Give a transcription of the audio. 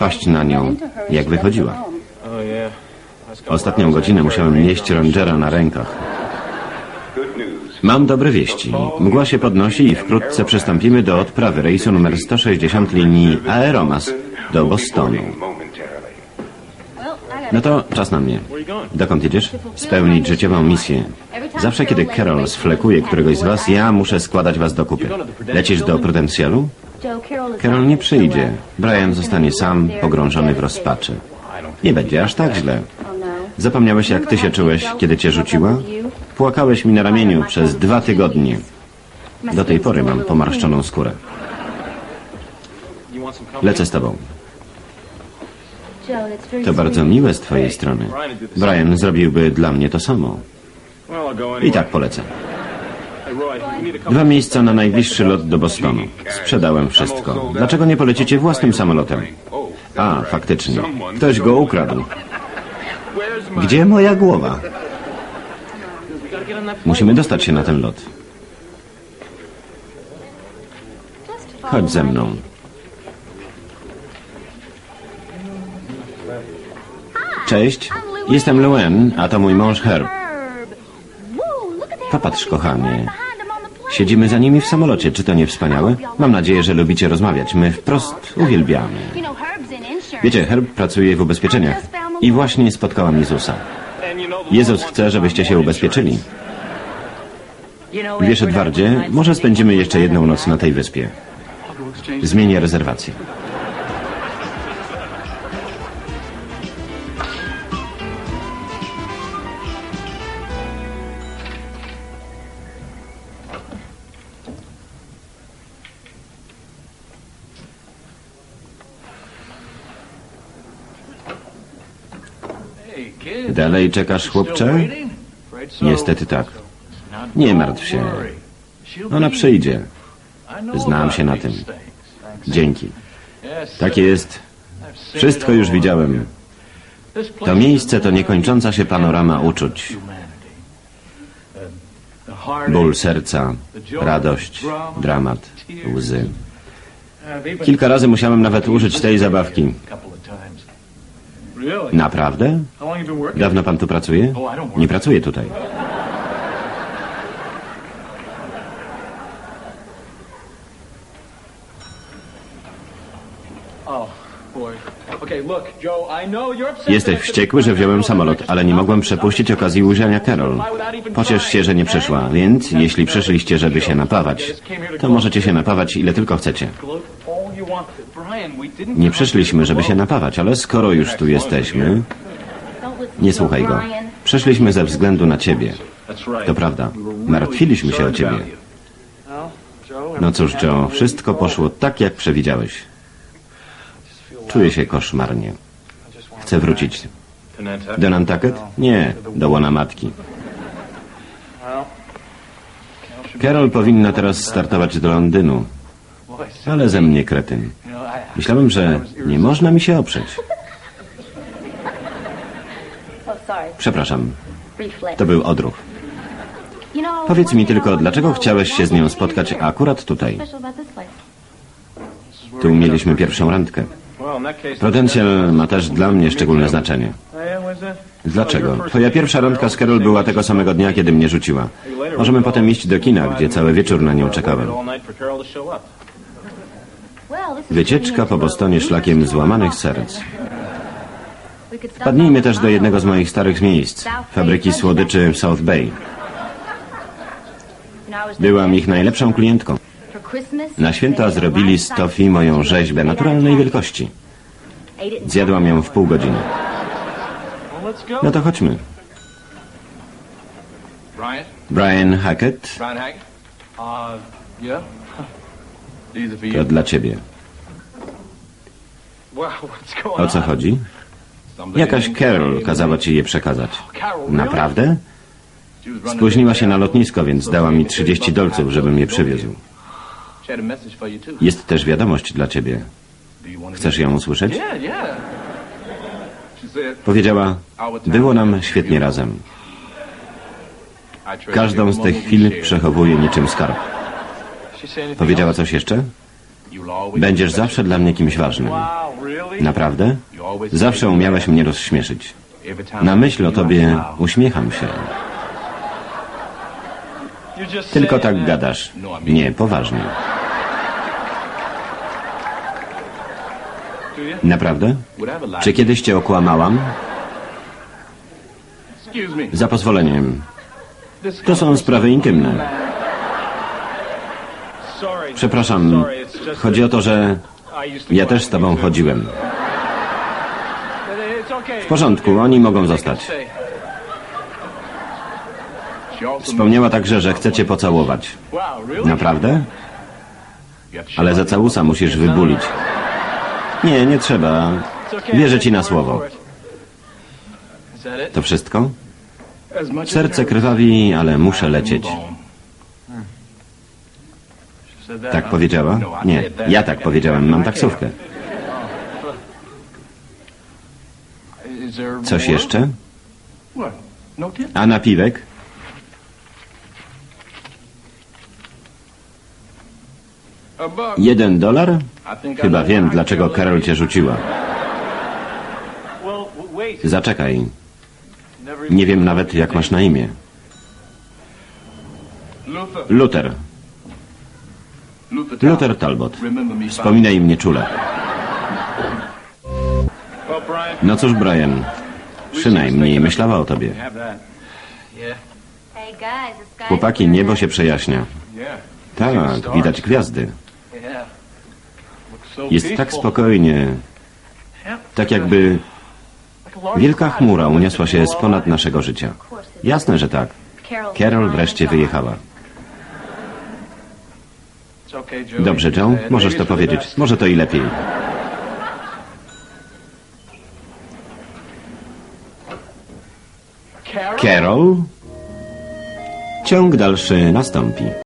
wpaść na nią, jak wychodziła. Ostatnią godzinę musiałem nieść Rangera na rękach. Mam dobre wieści. Mgła się podnosi i wkrótce przystąpimy do odprawy rejsu numer 160 linii Aeromas do Bostonu. No to czas na mnie. Dokąd jedziesz? Spełnić życiową misję. Zawsze kiedy Carol sflekuje któregoś z was, ja muszę składać was do kupy. Lecisz do Prudencjalu? Carol nie przyjdzie. Brian zostanie sam, pogrążony w rozpaczy. Nie będzie aż tak źle. Zapomniałeś, jak ty się czułeś, kiedy cię rzuciła? Płakałeś mi na ramieniu przez dwa tygodnie. Do tej pory mam pomarszczoną skórę. Lecę z tobą. To bardzo miłe z twojej strony. Brian zrobiłby dla mnie to samo. I tak polecę. Dwa miejsca na najbliższy lot do Bostonu. Sprzedałem wszystko. Dlaczego nie polecicie własnym samolotem? A, faktycznie. Ktoś go ukradł. Gdzie moja głowa? Musimy dostać się na ten lot. Chodź ze mną. Cześć, jestem Luen, a to mój mąż Herb. Popatrz, kochanie. Siedzimy za nimi w samolocie. Czy to nie wspaniałe? Mam nadzieję, że lubicie rozmawiać. My wprost uwielbiamy. Wiecie, Herb pracuje w ubezpieczeniach i właśnie spotkałam Jezusa. Jezus chce, żebyście się ubezpieczyli. Wiesz, Edwardzie, może spędzimy jeszcze jedną noc na tej wyspie. Zmienię rezerwację. Dalej czekasz, chłopcze? Niestety tak. Nie martw się. Ona przyjdzie. Znam się na tym. Dzięki. Tak jest. Wszystko już widziałem. To miejsce to niekończąca się panorama uczuć. Ból serca, radość, dramat, łzy. Kilka razy musiałem nawet użyć tej zabawki. Naprawdę? Dawno pan tu pracuje? Nie pracuję tutaj. Jesteś wściekły, że wziąłem samolot, ale nie mogłem przepuścić okazji ujrzenia Carol. Pociesz się, że nie przyszła, więc jeśli przyszliście, żeby się napawać, to możecie się napawać ile tylko chcecie. Nie przyszliśmy, żeby się napawać, ale skoro już tu jesteśmy, nie słuchaj go. Przyszliśmy ze względu na ciebie. To prawda. Martwiliśmy się o ciebie. No cóż, Joe, wszystko poszło tak, jak przewidziałeś. Czuję się koszmarnie. Chcę wrócić. Do Nantucket? Nie, do łona matki. Carol powinna teraz startować do Londynu. Ale ze mnie kretyn. Myślałem, że nie można mi się oprzeć. Przepraszam, to był odruch. Powiedz mi tylko, dlaczego chciałeś się z nią spotkać akurat tutaj? Tu mieliśmy pierwszą randkę. Potencjal ma też dla mnie szczególne znaczenie. Dlaczego? Twoja pierwsza randka z Carol była tego samego dnia, kiedy mnie rzuciła. Możemy potem iść do kina, gdzie cały wieczór na nią czekałem. Wycieczka po Bostonie szlakiem złamanych serc. Wpadnijmy też do jednego z moich starych miejsc, fabryki słodyczy w South Bay. Byłam ich najlepszą klientką. Na święta zrobili z Tofi moją rzeźbę naturalnej wielkości. Zjadłam ją w pół godziny. No to chodźmy. Brian Hackett, to dla ciebie. O co chodzi? Jakaś Carol kazała ci je przekazać. Naprawdę? Spóźniła się na lotnisko, więc dała mi 30 dolców, żebym je przywiózł. Jest też wiadomość dla ciebie. Chcesz ją usłyszeć? Powiedziała, było nam świetnie razem. Każdą z tych chwil przechowuję niczym skarb. Powiedziała coś jeszcze? Będziesz zawsze dla mnie kimś ważnym. Naprawdę? Zawsze umiałeś mnie rozśmieszyć. Na myśl o tobie uśmiecham się. Tylko tak gadasz. Nie, poważnie. Naprawdę? Czy kiedyś cię okłamałam? Za pozwoleniem. To są sprawy intymne. Przepraszam, chodzi o to, że ja też z tobą chodziłem. W porządku, oni mogą zostać. Wspomniała także, że chce cię pocałować. Naprawdę? Ale za całusa musisz wybulić. Nie, nie trzeba. Wierzę ci na słowo. To wszystko? Serce krwawi, ale muszę lecieć. Tak powiedziała? Nie, ja tak powiedziałem. Mam taksówkę. Coś jeszcze? A napiwek? Jeden dolar? Chyba wiem, dlaczego Karol cię rzuciła. Zaczekaj. Nie wiem nawet, jak masz na imię. Luther. Luther Talbot. Wspominaj mnie czule. No cóż, Brian. Przynajmniej myślała o tobie. Chłopaki, niebo się przejaśnia. Tak, widać gwiazdy. Jest tak spokojnie. Tak jakby wielka chmura uniosła się z ponad naszego życia. Jasne, że tak. Carol wreszcie wyjechała. Dobrze, Joe, możesz to powiedzieć. Może to i lepiej. Carol? Ciąg dalszy nastąpi.